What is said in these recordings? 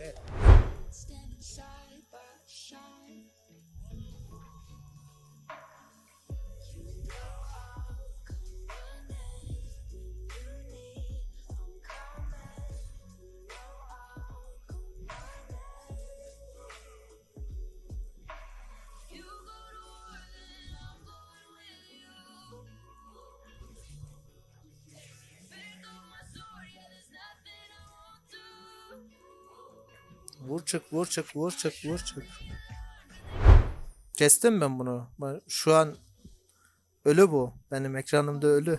dead. Vur çık vur çık vur çık vur çık. Kestim ben bunu. Şu an ölü bu. Benim ekranımda ölü.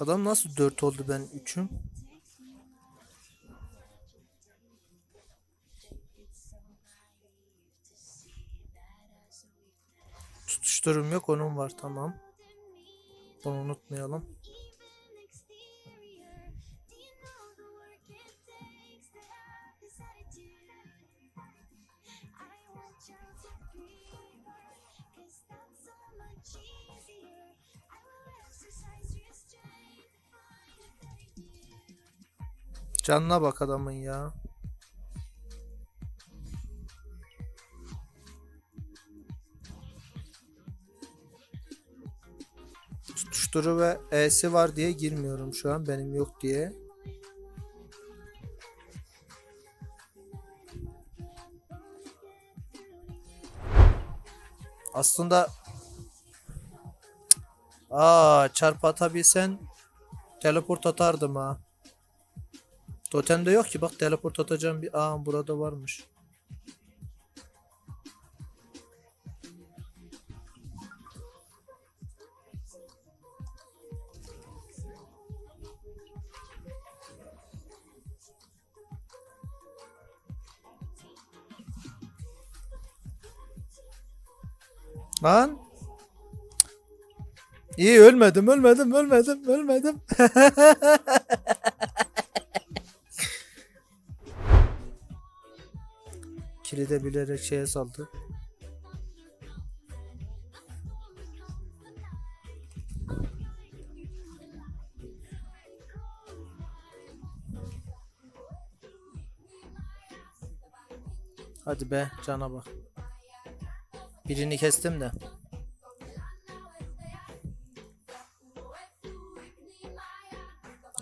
Adam nasıl 4 oldu ben 3'üm? Will exercise restraint, find a better you. Canına bak adamın ya. Tutuşturu ve E'si var diye girmiyorum şu an benim yok diye. Aslında Aa çarpı atabilsen teleport atardım ha. Totemde yok ki bak teleport atacağım bir aa burada varmış. Lan. İyi ölmedim ölmedim ölmedim ölmedim. Kilide bilerek şeye saldı. Hadi be cana bak. Birini kestim de.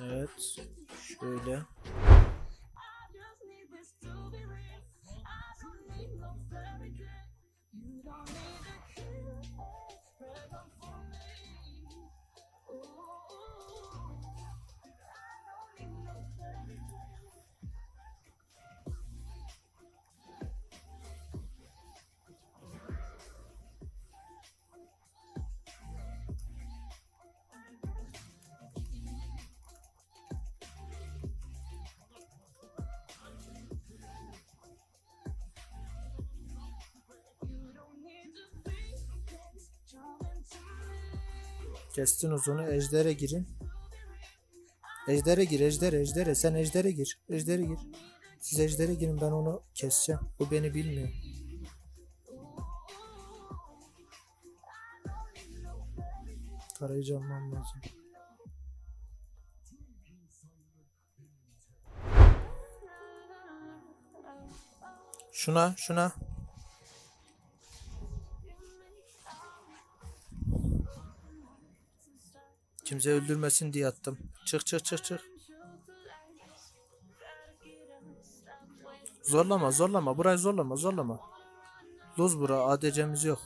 Evet. Şöyle. Kestin uzunu. Ejder'e girin. Ejder'e gir. Ejder. Ejder'e. Sen Ejder'e gir. Ejder'e gir. Siz Ejder'e girin. Ben onu keseceğim. Bu beni bilmiyor. Tarayıcı almam lazım. Şuna, şuna. Kimse öldürmesin diye attım. Çık çık çık çık. Zorlama zorlama. Burayı zorlama zorlama. Luz bura. ADC'miz yok.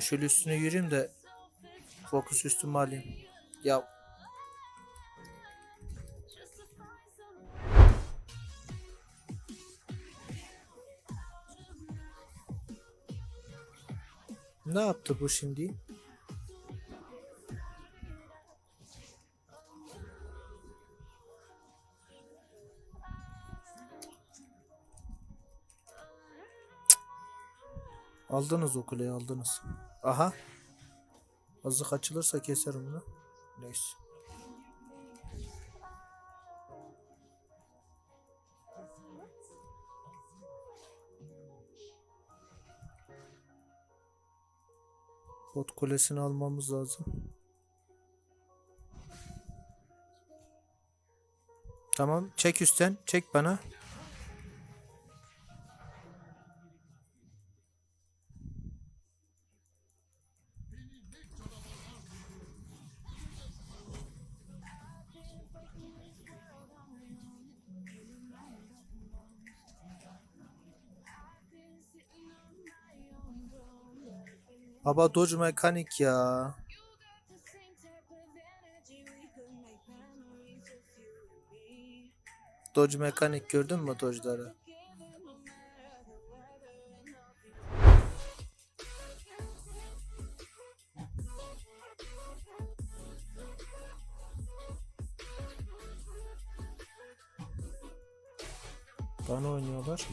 Şöyle üstüne yürüyeyim de fokus üstüme alayım. Ya Ne yaptı bu şimdi? Aldınız o kuleyi aldınız. Aha. Azık açılırsa keserim bunu. Neyse. Bot kulesini almamız lazım. Tamam. Çek üstten. Çek bana. Baba Dodge mekanik ya. Dodge mekanik gördün mü Dodge'ları? Bana oynuyorlar.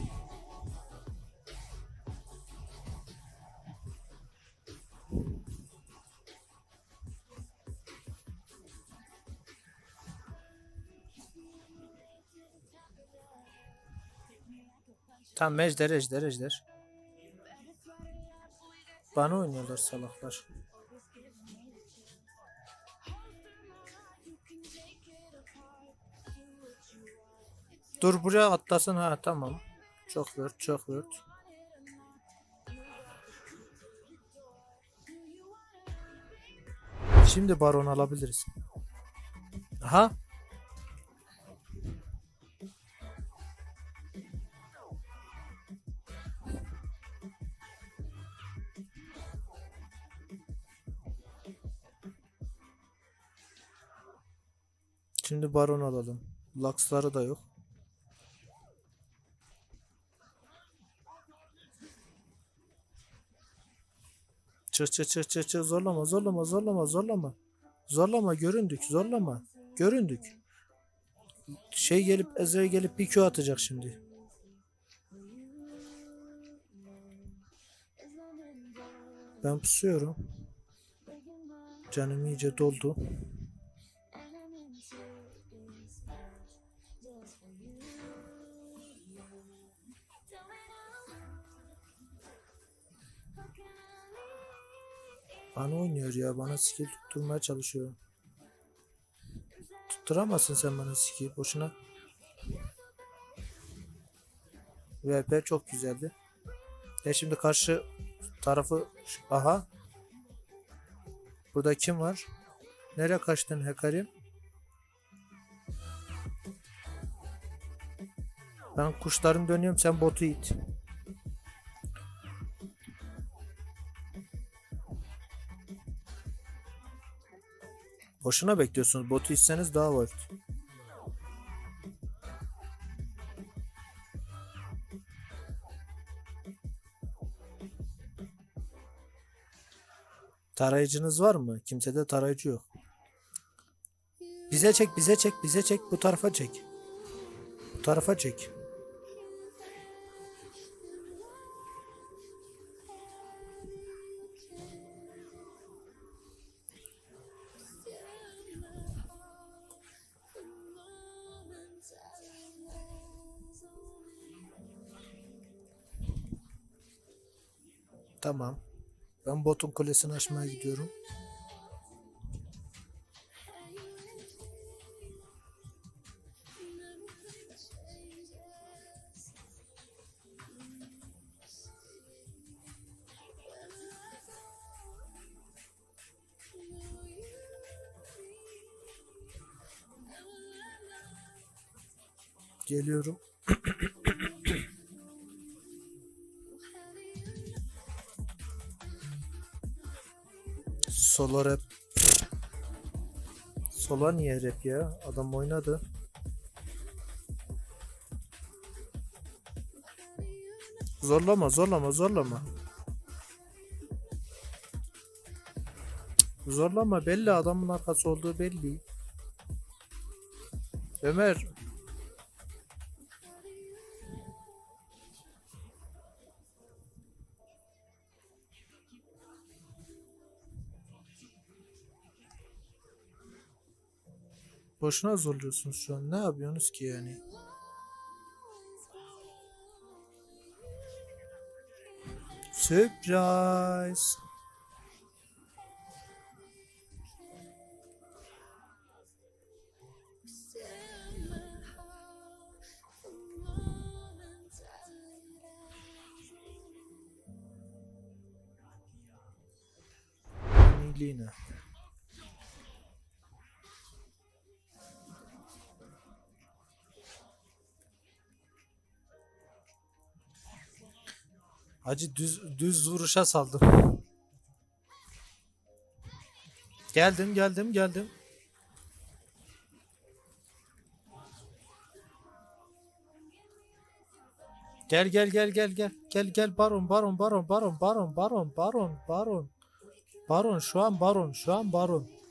Tamam ejder ejder ejder. Bana oynuyorlar salaklar. Dur buraya atlasın ha tamam. Çok word çok word. Şimdi baron alabiliriz. Aha. Şimdi baron alalım. Lux'ları da yok. Çık çık çık çık çık zorlama zorlama zorlama zorlama. Zorlama göründük zorlama. Göründük. Şey gelip Ezreal gelip bir Q atacak şimdi. Ben pusuyorum. Canım iyice doldu. Bana oynuyor ya. Bana skill tutturmaya çalışıyor. Tutturamazsın sen bana skill. Boşuna. VP çok güzeldi. E şimdi karşı tarafı aha. Burada kim var? Nereye kaçtın Hekarim? Ben kuşların dönüyorum sen botu it. Boşuna bekliyorsunuz. Botu içseniz daha var. Tarayıcınız var mı? Kimsede tarayıcı yok. Bize çek, bize çek, bize çek. Bu tarafa çek. Bu tarafa çek. Tamam. Ben botun kulesini açmaya gidiyorum. Geliyorum. Solo rap. Solo niye rap ya? Adam oynadı. Zorlama zorlama zorlama. Zorlama belli adamın arkası olduğu belli. Ömer. Boşuna zorluyorsunuz şu an. Ne yapıyorsunuz ki yani? Surprise. Hacı düz düz vuruşa saldım. Geldim geldim geldim. Gel gel gel gel gel. Gel gel baron baron baron baron baron baron baron baron. Baron şu an baron şu an baron.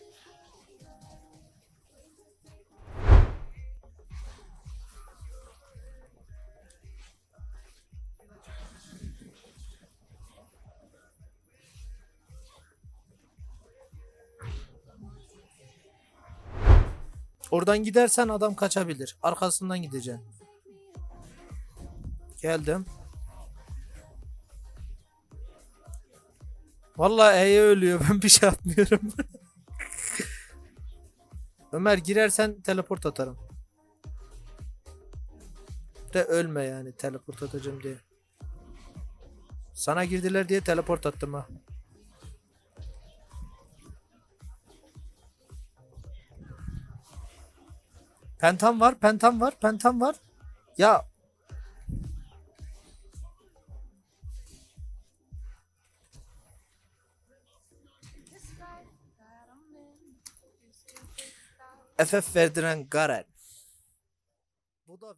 Oradan gidersen adam kaçabilir. Arkasından gideceksin. Geldim. Vallahi E'ye ölüyor. Ben bir şey yapmıyorum. Ömer girersen teleport atarım. De ölme yani teleport atacağım diye. Sana girdiler diye teleport attım ha. Pentam var, pentam var, pentam var. Ya FF verdiren Garen. Bu da